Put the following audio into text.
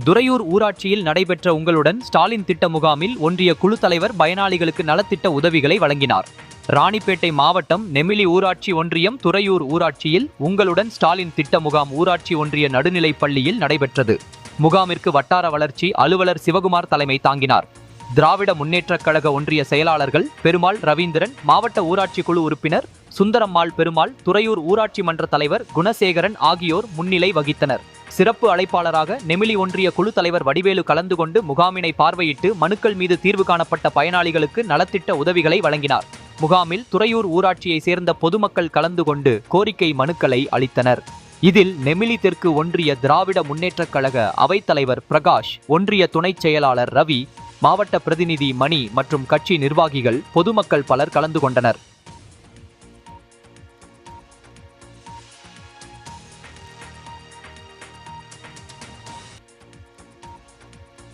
துறையூர் ஊராட்சியில் நடைபெற்ற உங்களுடன் ஸ்டாலின் திட்ட முகாமில் ஒன்றிய குழு தலைவர் பயனாளிகளுக்கு நலத்திட்ட உதவிகளை வழங்கினார். ராணிப்பேட்டை மாவட்டம் நெமிலி ஊராட்சி ஒன்றியம் துறையூர் ஊராட்சியில் உங்களுடன் ஸ்டாலின் திட்ட முகாம் ஊராட்சி ஒன்றிய நடுநிலைப் பள்ளியில் நடைபெற்றது. முகாமிற்கு வட்டார வளர்ச்சி அலுவலர் சிவகுமார் தலைமை தாங்கினார். திராவிட முன்னேற்றக் கழக ஒன்றிய செயலாளர்கள் பெருமாள் ரவீந்திரன் மாவட்ட ஊராட்சி குழு உறுப்பினர் சுந்தரம்மாள் பெருமாள் துறையூர் ஊராட்சி மன்ற தலைவர் குணசேகரன் ஆகியோர் முன்னிலை வகித்தனர். சிறப்பு அழைப்பாளராக நெமிலி ஒன்றிய குழு தலைவர் வடிவேலு கலந்து கொண்டு முகாமினை பார்வையிட்டு மனுக்கள் மீது தீர்வு காணப்பட்ட பயனாளிகளுக்கு நலத்திட்ட உதவிகளை வழங்கினார். முகாமில் துறையூர் ஊராட்சியை சேர்ந்த பொதுமக்கள் கலந்து கொண்டு கோரிக்கை மனுக்களை அளித்தனர். இதில் நெமிலி தெற்கு ஒன்றிய திராவிட முன்னேற்றக் கழக அவைத்தலைவர் பிரகாஷ் ஒன்றிய துணைச் செயலாளர் ரவி மாவட்ட பிரதிநிதி மணி மற்றும் கட்சி நிர்வாகிகள் பொதுமக்கள் பலர் கலந்து கொண்டனர்.